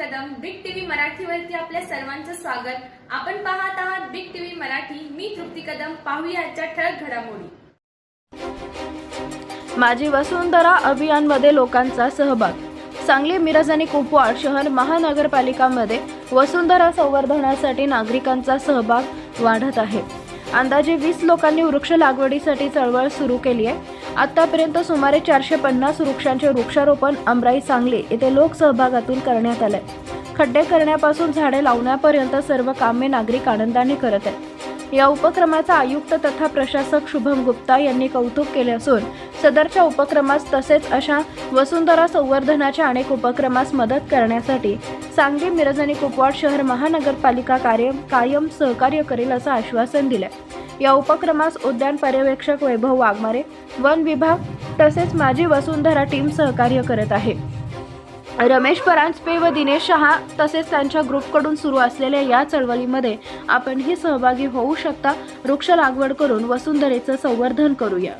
मराठीवरती आपल्या सर्वांचं स्वागत. आपण पाहत आहात बिग टीव्ही मराठी. मी तृप्ती कदम. पाहूया आजच्या ठळक घडामोडी. माझी वसुंधरा अभियानमध्ये लोकांचा सहभाग. सांगली मिरज आणि कुपवाड शहर महानगरपालिकामध्ये वसुंधरा संवर्धनासाठी नागरिकांचा सहभाग वाढत आहे. अंदाजे वीस लोकांनी वृक्ष लागवडीसाठी चळवळ सुरू केली आहे. आतापर्यंत सुमारे चारशे पन्नास वृक्षांचे वृक्षारोपण अमराई सांगली येथे लोकसहभागातून करण्यात आलंय खड्डे करण्यापासून झाडे लावण्यापर्यंत सर्व कामे नागरिक आनंदाने करत आहेत. या उपक्रमाचा आयुक्त तथा प्रशासक शुभम गुप्ता यांनी कौतुक केले असून सदरच्या उपक्रमास तसेच अशा वसुंधरा संवर्धनाच्या अनेक उपक्रमास मदत करण्यासाठी सांगली मिरज आणि कुपवाड शहर महानगरपालिका कार्य कायम सहकार्य करेल असं आश्वासन दिलंय. या उपक्रमास उद्यान पर्यवेक्षक वैभव वाघमारे वन विभाग तसेच माझी वसुंधरा टीम सहकार्य करत आहे. रमेश परांजपे व दिनेश शहा तसेच त्यांच्या ग्रुपकडून सुरू असलेल्या या चळवळीमध्ये आपणही सहभागी होऊ शकता. वृक्ष लागवड करून वसुंधरेचं संवर्धन करूया.